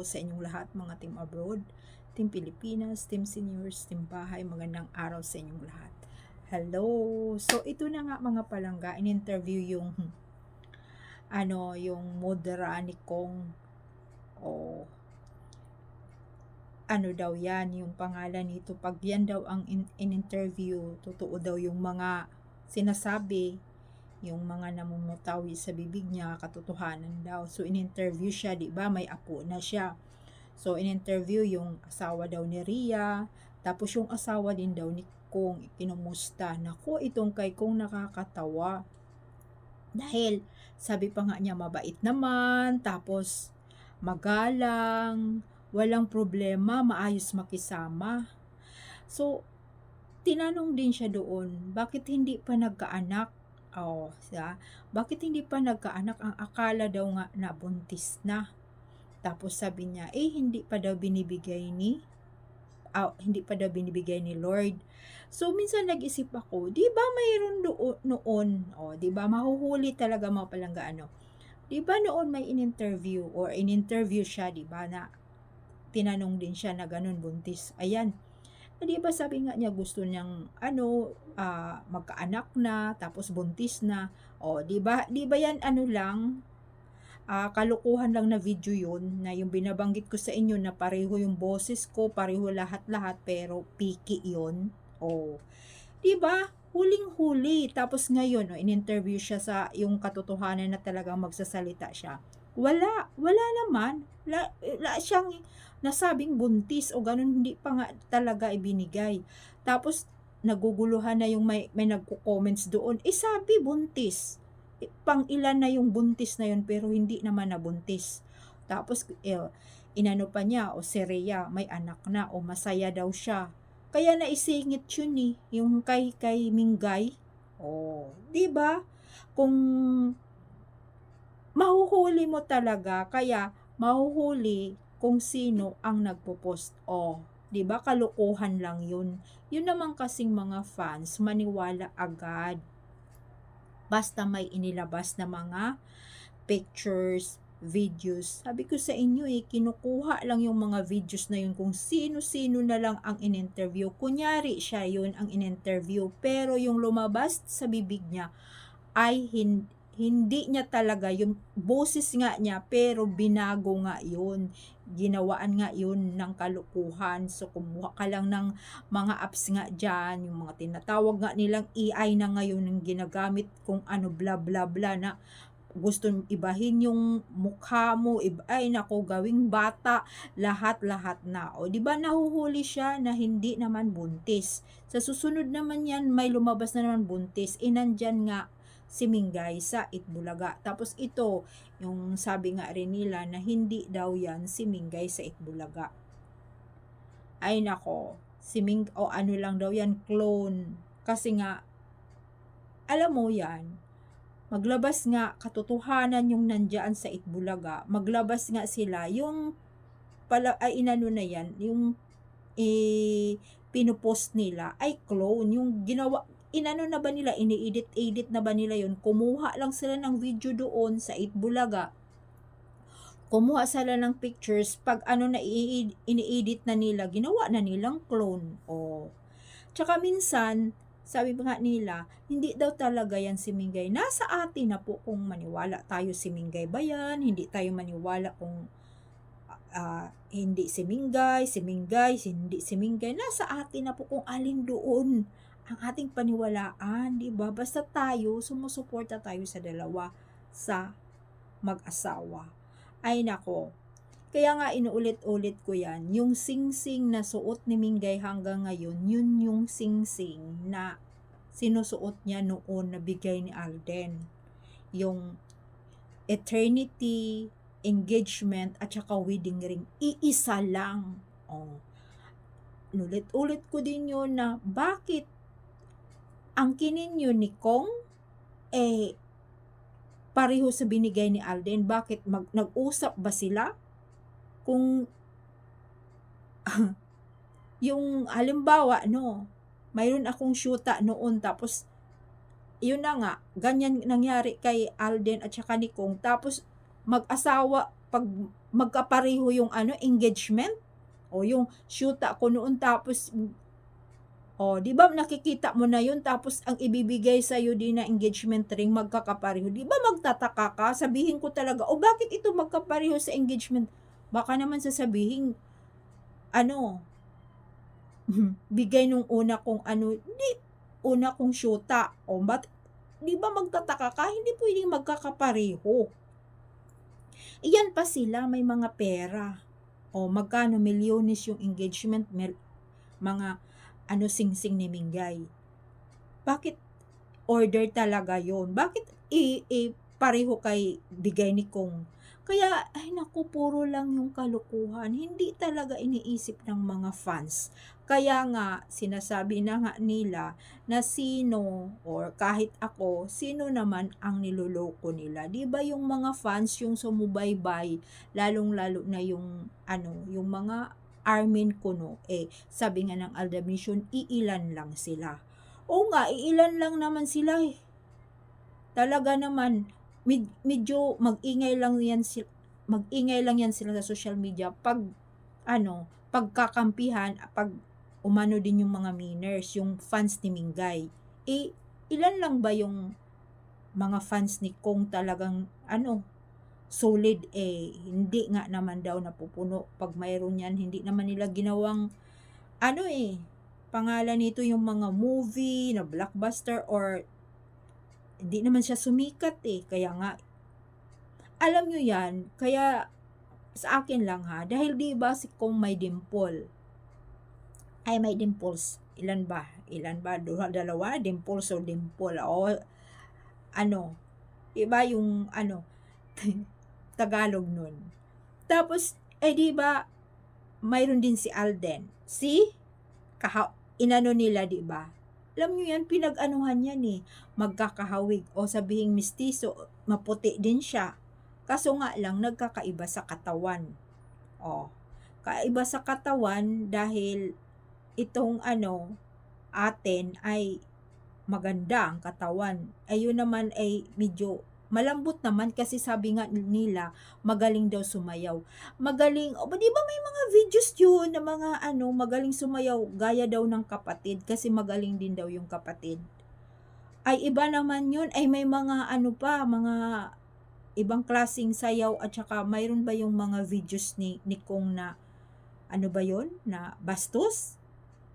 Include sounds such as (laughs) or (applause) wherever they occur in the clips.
po sa inyong lahat mga team abroad, team Pilipinas, team seniors, team bahay. Magandang araw sa inyong lahat. Hello! So, ito na nga mga palangga, in-interview yung ano, yung modera ni Kong o ano daw yan, yung pangalan nito. Pag yan daw ang in- in-interview, totoo daw yung mga sinasabi, yung mga namumutawi sa bibig niya, katotohanan daw. So, in-interview siya, di ba? May apo na siya. So, in-interview yung asawa daw ni Ria, tapos yung asawa din daw ni Kong, kinumusta. Nako, itong kay Kong nakakatawa. Dahil, sabi pa nga niya, mabait naman, tapos magalang, walang problema, maayos makisama. So, tinanong din siya doon, bakit hindi pa nagkaanak? Oh, siya, bakit hindi pa nagkaanak? Ang akala daw nga na buntis na. Tapos sabi niya, eh hindi pa daw binibigay ni ah, hindi pa daw binibigay ni Lord. So minsan nag-isip ako, 'di ba mayroon doon noon, oh, 'di ba mahuhuli talaga mga palangga ano. 'Di ba noon may in-interview or in-interview siya, 'di ba na tinanong din siya na ganun buntis. Ayan. Eh, 'Di ba sabi nga niya gusto niyang ano ah, magkaanak na tapos buntis na. O, 'di ba? 'Di ba 'yan ano lang ah, kalukuhan lang na video yun na yung binabanggit ko sa inyo na pareho yung boses ko, pareho lahat-lahat pero piki yun. Oh. 'Di ba? Huling-huli. Tapos ngayon, oh, in-interview siya sa yung katotohanan na talagang magsasalita siya. Wala, wala naman. Wala, wala siyang nasabing buntis o ganun, hindi pa nga talaga ibinigay. Tapos, naguguluhan na yung may, may nagko-comments doon. Eh, sabi buntis pang ilan na yung buntis na yun pero hindi naman nabuntis. Tapos eh, inano pa niya o si Rhea may anak na o masaya daw siya. Kaya naisingit yun eh, yung kay kay Mingay. Oh, 'di ba? Kung mahuhuli mo talaga, kaya mahuhuli kung sino ang nagpo-post. Oh, 'di ba? Kalokohan lang 'yun. Yun naman kasing mga fans maniwala agad basta may inilabas na mga pictures, videos. Sabi ko sa inyo eh, kinukuha lang yung mga videos na yun kung sino-sino na lang ang in-interview. Kunyari siya yun ang in-interview, pero yung lumabas sa bibig niya ay hindi hindi niya talaga yung boses nga niya pero binago nga yun. Ginawaan nga yun ng kalukuhan. So kumuha ka lang ng mga apps nga dyan yung mga tinatawag nga nilang AI na ngayon yung ginagamit kung ano bla bla bla na gusto ibahin yung mukha mo. Iba, ay nako gawing bata. Lahat lahat na. O di ba nahuhuli siya na hindi naman buntis? Sa susunod naman yan may lumabas na naman buntis. Inandyan nga si Mingay sa Itbulaga. Tapos ito, yung sabi nga rin nila na hindi daw yan si Mingay sa Itbulaga. Ay nako, si Ming o ano lang daw yan, clone. Kasi nga, alam mo yan, maglabas nga katotohanan yung nandyan sa Itbulaga, maglabas nga sila yung pala ay inano na yan, yung eh, pinupost nila ay clone, yung ginawa inano na ba nila, ini-edit-edit na ba nila yun? Kumuha lang sila ng video doon sa Itbulaga. Kumuha sila ng pictures, pag ano na ini-edit na nila, ginawa na nilang clone. O. Tsaka minsan, sabi nga nila, hindi daw talaga yan si Mingay. Nasa atin na po kung maniwala tayo si Mingay ba yan, hindi tayo maniwala kung uh, hindi si Mingay, si Mingay, hindi si Mingay. Nasa atin na po kung alin doon ang ating paniwalaan, di ba? Basta tayo, sumusuporta tayo sa dalawa sa mag-asawa. Ay nako, kaya nga inuulit-ulit ko yan, yung sing-sing na suot ni Mingay hanggang ngayon, yun yung sing-sing na sinusuot niya noon na bigay ni Alden. Yung eternity, engagement, at saka wedding ring, iisa lang. Oh. Ulit-ulit ko din yun na bakit ang kininyo ni Kong, eh, pareho sa binigay ni Alden. Bakit? Mag, nag-usap ba sila? Kung, (laughs) yung halimbawa, no, mayroon akong syuta noon, tapos, yun na nga, ganyan nangyari kay Alden at saka ni Kong. Tapos, mag-asawa, pag magkapareho yung ano, engagement. O yung shoota ko noon tapos o, 'di ba nakikita mo na yun tapos ang ibibigay sa'yo din na engagement ring magkakapareho. 'Di ba magtataka ka? Sabihin ko talaga, "O bakit ito magkapareho sa engagement?" Baka naman sasabihin, ano, (laughs) bigay nung una kong ano, hindi, una kong shoota. O ba't 'di ba magtataka ka? Hindi puwedeng magkakapareho. Iyan pa sila may mga pera. O magkano milyones yung engagement, mel mga ano singsing ni Mingay. Bakit order talaga yon? Bakit i i pareho kay bigay ni Kong? Kaya, ay naku, puro lang yung kalukuhan. Hindi talaga iniisip ng mga fans. Kaya nga, sinasabi na nga nila na sino or kahit ako, sino naman ang niloloko nila. ba yung mga fans yung sumubaybay, lalong-lalo na yung ano, yung mga Armin Kuno, eh, sabi nga ng Alda Mission, iilan lang sila. Oo nga, iilan lang naman sila eh. Talaga naman, med- medyo mag-ingay lang yan sila, mag-ingay lang yan sila sa social media pag ano, pagkakampihan, pag umano din yung mga miners, yung fans ni Mingay. Eh, ilan lang ba yung mga fans ni Kong talagang ano, solid eh, hindi nga naman daw napupuno. Pag mayroon yan, hindi naman nila ginawang ano eh, pangalan nito yung mga movie na blockbuster or hindi naman siya sumikat eh, kaya nga alam nyo yan, kaya sa akin lang ha, dahil di ba si Kong may dimple, ay may dimples, ilan ba? Ilan ba? Dalawa, dimples o dimple, o ano, iba yung ano, (laughs) Tagalog nun. Tapos, eh di ba, mayroon din si Alden. Si, kaha, inano nila, di ba? Alam nyo yan, pinag-anuhan yan eh. Magkakahawig o sabihing mistiso, maputi din siya. Kaso nga lang, nagkakaiba sa katawan. O, kaiba sa katawan dahil itong ano, atin ay maganda ang katawan. Ayun naman ay medyo malambot naman kasi sabi nga nila magaling daw sumayaw. Magaling, o ba di ba may mga videos yun na mga ano, magaling sumayaw gaya daw ng kapatid kasi magaling din daw yung kapatid. Ay iba naman yun, ay may mga ano pa, mga ibang klasing sayaw at saka mayroon ba yung mga videos ni, ni Kong na ano ba yun? Na bastos?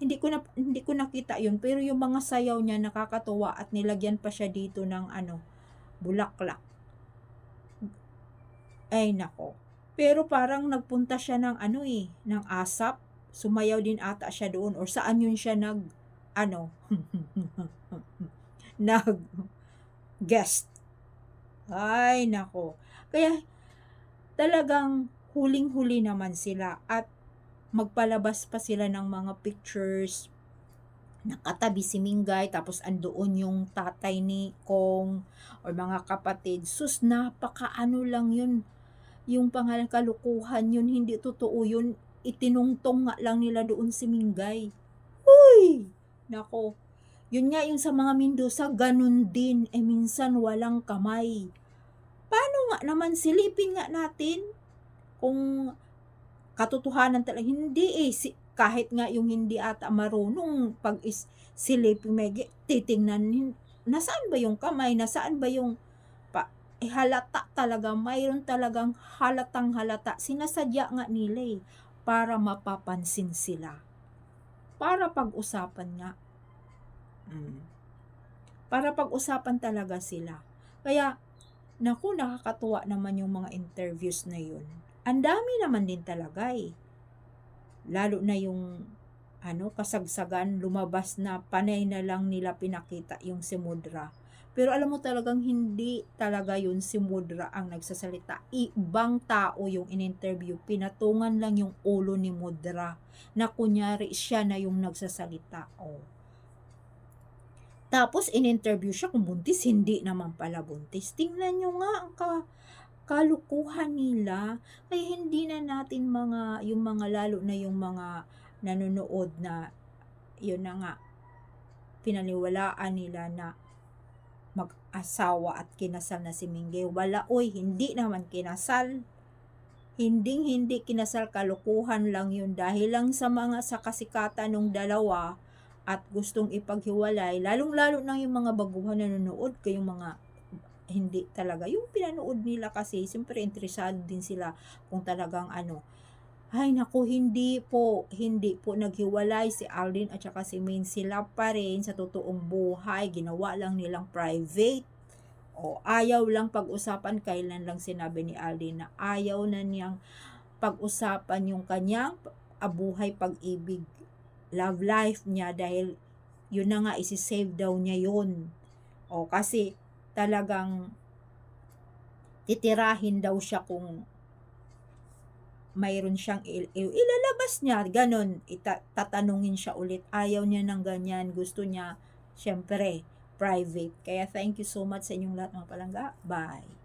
Hindi ko na hindi ko nakita yun pero yung mga sayaw niya nakakatuwa at nilagyan pa siya dito ng ano bulaklak. Ay nako. Pero parang nagpunta siya ng ano eh, ng asap. Sumayaw din ata siya doon or saan yun siya nag ano (laughs) nag guest. Ay nako. Kaya talagang huling-huli naman sila at magpalabas pa sila ng mga pictures nakatabi si Mingay, tapos andoon yung tatay ni Kong, or mga kapatid. Sus, napaka ano lang yun. Yung pangalan kalukuhan yun, hindi totoo yun. Itinungtong nga lang nila doon si Mingay. Uy! Nako, yun nga yung sa mga Mendoza, ganun din. Eh minsan walang kamay. Paano nga naman silipin nga natin kung katotohanan talaga hindi eh si, kahit nga yung hindi ata marunong pag is silip megi titingnan nasaan ba yung kamay? Nasaan ba yung pa eh halata talaga mayroon talagang halatang halata. Sinasadya nga nila eh para mapapansin sila. Para pag-usapan nga. Mm. para pag-usapan talaga sila. Kaya naku nakakatuwa naman yung mga interviews na yun. Ang dami naman din talaga eh lalo na yung ano, kasagsagan, lumabas na panay na lang nila pinakita yung si Mudra. Pero alam mo talagang hindi talaga yun si Mudra ang nagsasalita. Ibang tao yung in-interview. Pinatungan lang yung ulo ni Mudra na kunyari siya na yung nagsasalita. Oh. Tapos in-interview siya kung buntis, hindi naman pala buntis. Tingnan nyo nga ang ka, kalukuhan nila. Kaya hindi na natin mga, yung mga lalo na yung mga nanonood na, yun na nga, pinaniwalaan nila na mag-asawa at kinasal na si Mingge. Wala, oy, hindi naman kinasal. hinding-hindi kinasal, kalokohan lang yun dahil lang sa mga sa kasikatan nung dalawa at gustong ipaghiwalay, lalong-lalo na yung mga baguhan na nanonood, kayong mga hindi talaga. Yung pinanood nila kasi, siyempre interesado din sila kung talagang ano. Ay naku, hindi po, hindi po naghiwalay si Aldrin at saka si Maine. Sila pa rin sa totoong buhay. Ginawa lang nilang private. O ayaw lang pag-usapan, kailan lang sinabi ni Aldrin na ayaw na niyang pag-usapan yung kanyang abuhay pag-ibig love life niya dahil yun na nga isi-save daw niya yun. O kasi talagang titirahin daw siya kung mayroon siyang il- il- ilalabas niya, ganon, ita- tatanungin siya ulit. Ayaw niya ng ganyan, gusto niya, syempre, private. Kaya thank you so much sa inyong lahat mga palangga. Bye!